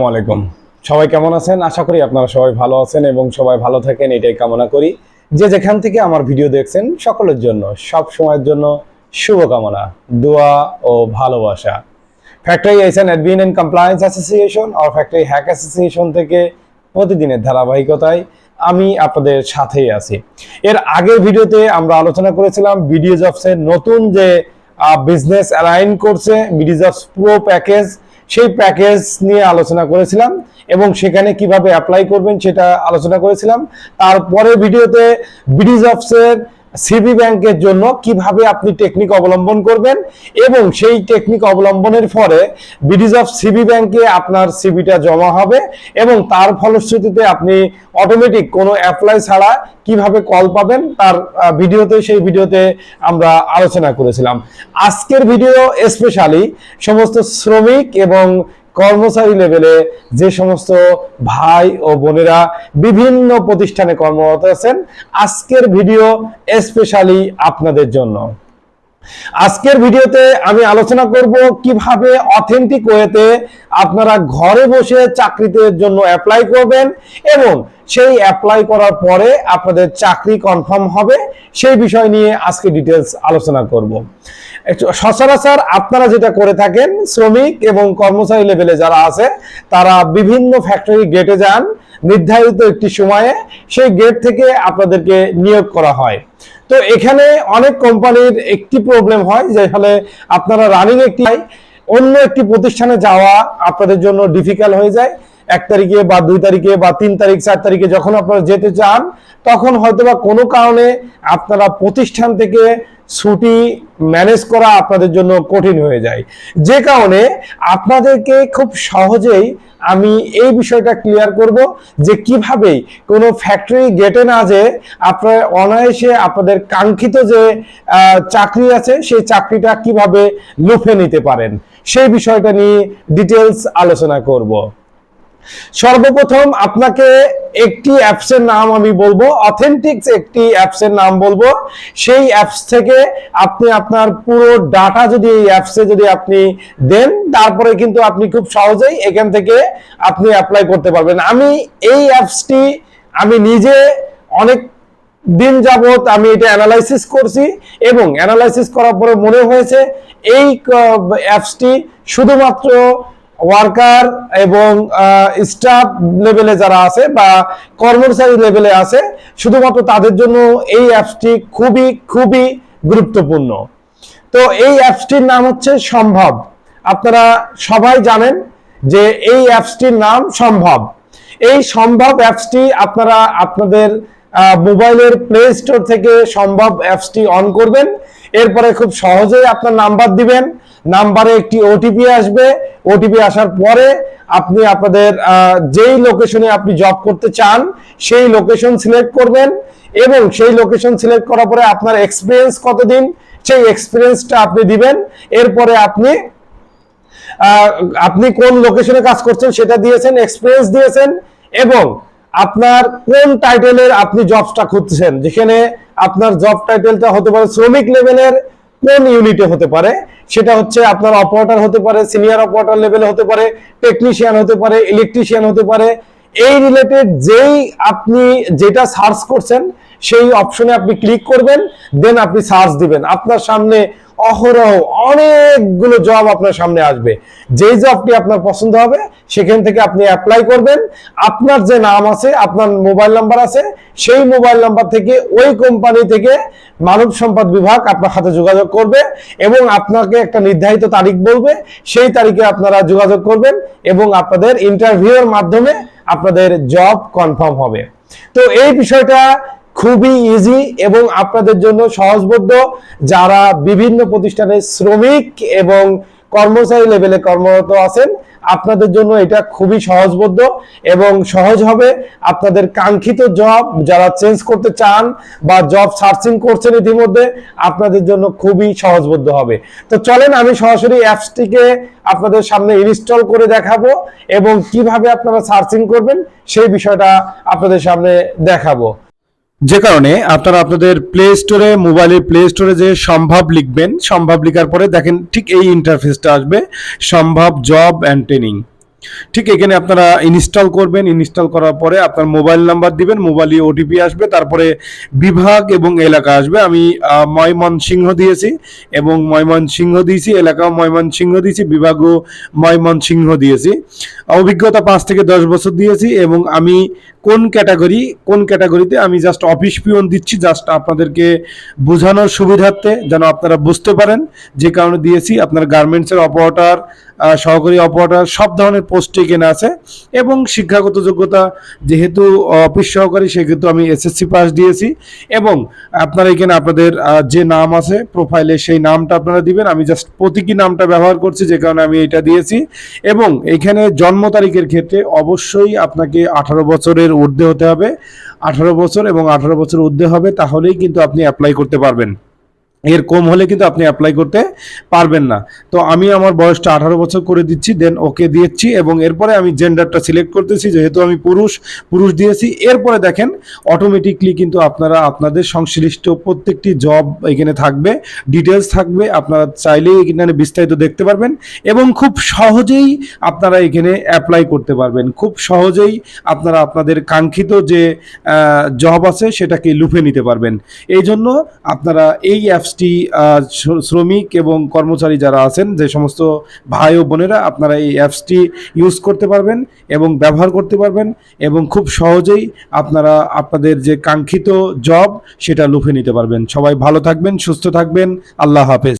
আসসালামু আলাইকুম। সবাই কেমন আছেন? আশা করি আপনারা সবাই ভালো আছেন এবং সবাই ভালো থাকেন, এটাই কামনা করি। যে যেখান থেকে আমার ভিডিও দেখছেন, সকলের জন্য, সব সময়ের জন্য শুভকামনা, দোয়া ও ভালোবাসা। Factory SN admin and compliance association R factory hack association থেকে প্রতিদিনের ধারাবাহিকতায় আমি আপনাদের সাথেই আছি। এর আগের ভিডিওতে আমরা আলোচনা করেছিলাম বিডিও জবসের নতুন যে বিজনেস অ্যালাইন করছে বিডি জবস প্রো প্যাকেজ সেই প্যাকেজ নিয়ে আলোচনা করেছিলাম এবং সেখানে কীভাবে অ্যাপ্লাই করবেন সেটা আলোচনা করেছিলাম। তারপরে ভিডিওতে বিডি জবসের সিবি ব্যাংকের জন্য কীভাবে আপনি টেকনিক অবলম্বন করবেন এবং সেই টেকনিক অবলম্বনের পরে বিডিজ অফ সিবি ব্যাংকে আপনার সিবিটা জমা হবে এবং তার ফলশ্রুতিতে আপনি অটোমেটিক কোনো অ্যাপ্লাই ছাড়া কীভাবে কল পাবেন তার ভিডিওতে, সেই ভিডিওতে আমরা আলোচনা করেছিলাম। আজকের ভিডিও স্পেশালি সমস্ত শ্রমিক এবং কর্মচারী লেভেলে যে সমস্ত ভাই ও বোনেরা বিভিন্ন প্রতিষ্ঠানে কর্মরত আছেন, আজকের ভিডিও স্পেশালি আপনাদের জন্য। আজকের ভিডিওতে আমি আলোচনা করব কীভাবে অথেন্টিক ওয়েতে আপনারা ঘরে বসে চাকরিতে জন্য অ্যাপ্লাই করবেন এবং সেই অ্যাপ্লাই করার পরে আপনাদের চাকরি কনফার্ম হবে। সেই বিষয় নিয়ে আজকে ডিটেলস আলোচনা করব। সচরাচর আপনারা যেটা করে থাকেন, শ্রমিক এবং কর্মচারী লেভেলে যারা আছে, তারা বিভিন্ন ফ্যাক্টরি গেটে যান, নির্ধারিত একটি সময়ে সেই গেট থেকে আপনাদেরকে নিয়োগ করা হয়। তো এখানে অনেক কোম্পানির একটি প্রবলেম হয়, যে ফলে আপনারা রানিং একটি অন্য একটি প্রতিষ্ঠানে যাওয়া আপনাদের জন্য ডিফিকাল্ট হয়ে যায়। এক তারিখে বা দুই তারিখে বা তিন তারিখ, চার তারিখে যখন আপনারা যেতে চান, তখন হয়তোবা কোনো কারণে আপনারা প্রতিষ্ঠান থেকে ছুটি ম্যানেজ করা আপনাদের জন্য কঠিন হয়ে যায়। যে কারণে আপনাদেরকে খুব সহজেই আমি এই বিষয়টা ক্লিয়ার করব যে কীভাবে কোনো ফ্যাক্টরি গেটে না যে আপনার অনায়াসে আপনাদের কাঙ্ক্ষিত যে চাকরি আছে, সেই চাকরিটা কীভাবে লুফে নিতে পারেন, সেই বিষয়টা নিয়ে ডিটেলস আলোচনা করব। সর্বপ্রথম আপনাকে একটি অ্যাপসের নাম আমি বলব অথেন্টিক্স একটি অ্যাপসের নাম বলব। সেই অ্যাপস থেকে আপনি আপনার পুরো ডাটা যদি এই অ্যাপসে যদি আপনি দেন, তারপরে কিন্তু আপনি খুব সহজেই এখান থেকে আপনি অ্যাপ্লাই করতে পারবেন। আমি এই অ্যাপসটি আমি নিজে অনেক দিন যাবত আমি এটা অ্যানালাইসিস করছি এবং অ্যানালাইসিস করার পরে মনে হয়েছে এই অ্যাপসটি শুধুমাত্র ওয়ার্কার এবং স্টাফ লেভেলে যারা আছে বা কর্মচারী লেভেলে আছে, শুধুমাত্র তাদের জন্য এই অ্যাপসটি খুবই খুবই গুরুত্বপূর্ণ। তো এই অ্যাপসটির নাম হচ্ছে সম্ভব। আপনারা সবাই জানেন যে এই অ্যাপসটির নাম সম্ভব। এই সম্ভব অ্যাপসটি আপনারা আপনাদের মোবাইলের প্লে স্টোর থেকে সম্ভব অ্যাপসটি অন করবেন। এরপরে খুব সহজেই আপনার নাম্বার দিবেন। নাম্বারে একটি ওটিপি আসবে। ওটিপি আসার পরে আপনি আপনাদের যেই লোকেশনে আপনি জব করতে চান, সেই লোকেশন সিলেক্ট করবেন এবং সেই লোকেশন সিলেক্ট করার পরে আপনার এক্সপিরিয়েন্স কতদিন, সেই এক্সপিরিয়েন্সটা আপনি দিবেন। এরপরে আপনি আপনি কোন লোকেশনে কাজ করছেন সেটা দিয়েছেন এক্সপিরিয়েন্স দিয়েছেন এবং আপনার কোন টাইটেলের আপনি জবটা খুঁজছেন, যেখানে আপনার জব টাইটেলটা হতে পারে শ্রমিক লেভেলের কোন ইউনিটে হতে পারে সেটা হচ্ছে আপনার অপারেটর হতে পারে সিনিয়র অপারেটর লেভেলে হতে পারে টেকনিশিয়ান হতে পারে ইলেকট্রিশিয়ান হতে পারে, এই রিলেটেড যেই আপনি যেটা সার্চ করছেন, সেই অপশনে আপনি ক্লিক করবেন দেন আপনি সার্চ দিবেন। আপনার সামনে অহরহ অনেকগুলো জব আপনার সামনে আসবে। যেই জবটি আপনার পছন্দ হবে, সেখান থেকে আপনি অ্যাপ্লাই করবেন। আপনার যে নাম আছে, আপনার মোবাইল নাম্বার আছে, সেই মোবাইল নাম্বার থেকে ওই কোম্পানি থেকে মানব সম্পদ বিভাগ আপনার সাথে যোগাযোগ করবে এবং আপনাকে একটা নির্ধারিত তারিখ বলবে। সেই তারিখে আপনারা যোগাযোগ করবেন এবং আপনাদের ইন্টারভিউয়ের মাধ্যমে আপনাদের জব কনফার্ম হবে। তো এই বিষয়টা খুবই ইজি এবং আপনাদের জন্য সহজবোধ্য যারা বিভিন্ন প্রতিষ্ঠানে শ্রমিক এবং কর্মচারী লেভেলে কর্মরত আছেন, আপনাদের জন্য এটা খুবই সহজবোধ্য এবং সহজ হবে। আপনাদের কাঙ্ক্ষিত জব যারা চেঞ্জ করতে চান বা জব সার্চিং করছেন ইতিমধ্যে, আপনাদের জন্য খুবই সহজবোধ্য হবে। তো চলেন আমি সরাসরি অ্যাপসটিকে আপনাদের সামনে ইনস্টল করে দেখাবো এবং কীভাবে আপনারা সার্চিং করবেন সেই বিষয়টা আপনাদের সামনে দেখাবো। যে কারণে আপনারা আপনাদের প্লে স্টোরে মোবাইলের প্লে স্টোরে যে সম্ভব লিখবেন, সম্ভব লিখার পরে দেখেন ঠিক এই ইন্টারফেসটা আসবে, সম্ভব জব অ্যান্ড ট্রেনিং ঠিক এখানে আপনারা ইনস্টল করবেন, ইনস্টল করার পরে আপনার মোবাইল নাম্বার দিবেন, মোবাইলে ওটিপি আসবে, তারপরে বিভাগ এবং এলাকা আসবে। আমি ময়মনসিংহ দিয়েছি এবং ময়মনসিংহ দিয়েছি এলাকাও ময়মনসিংহ দিয়েছি বিভাগও ময়মনসিংহ দিয়েছি। অভিজ্ঞতা পাঁচ থেকে দশ বছর দিয়েছি এবং আমি কোন ক্যাটাগরি, কোন ক্যাটাগরিতে আমি জাস্ট অফিস পিওন দিচ্ছি, জাস্ট আপনাদেরকে বোঝানোর সুবিধার্থে যেন আপনারা বুঝতে পারেন। যে কারণে দিয়েছি, আপনার গার্মেন্টসের অপারেটর সহকারী অপারেটর সব ধরনের পোস্ট এখানে আছে। এবং শিক্ষাগত যোগ্যতা যেহেতু অফিস সহকারী, সেহেতু আমি এসএসসি পাস দিয়েছি। এবং আপনারা এখানে আপনাদের যে নাম আছে প্রোফাইলে সেই নামটা আপনারা দিবেন। আমি জাস্ট প্রতীকী নামটা ব্যবহার করছি, যে কারণে আমি এটা দিয়েছি। এবং এখানে জন্ম তারিখের ক্ষেত্রে অবশ্যই আপনাকে আঠারো বছরের ঊর্ধ্বে হতে হবে। আঠারো বছর এবং আঠারো বছর ঊর্ধ্বে হবে, তাহলেই কিন্তু আপনি অ্যাপ্লাই করতে পারবেন। এর কম হলে কিন্তু আপনি অ্যাপ্লাই করতে পারবেন না। তো আমি আমার বয়সটা আঠারো বছর করে দিচ্ছি দেন ওকে দিচ্ছি এবং এরপরে আমি জেন্ডারটা সিলেক্ট করতেছি, যেহেতু আমি পুরুষ পুরুষ দিয়েছি। এরপরে দেখেন অটোমেটিকলি কিন্তু আপনারা, আপনাদের সংশ্লিষ্ট প্রত্যেকটি জব এখানে থাকবে ডিটেলস থাকবে, আপনারা চাইলেই এখানে বিস্তারিত দেখতে পারবেন এবং খুব সহজেই আপনারা এখানে অ্যাপ্লাই করতে পারবেন। খুব সহজেই আপনারা আপনাদের কাঙ্ক্ষিত যে জব আছে সেটাকে লুফে নিতে পারবেন। এই জন্য আপনারা এই অ্যাপসটি আহ, শ্রমিক এবং কর্মচারী যারা আছেন যে সমস্ত ভাই ও বোনেরা আপনারা এই অ্যাপসটি ইউজ করতে পারবেন এবং ব্যবহার করতে পারবেন এবং খুব সহজেই আপনারা আপনাদের যে কাঙ্ক্ষিত জব সেটা লুফে নিতে পারবেন। সবাই ভালো থাকবেন সুস্থ থাকবেন। আল্লাহ হাফেজ।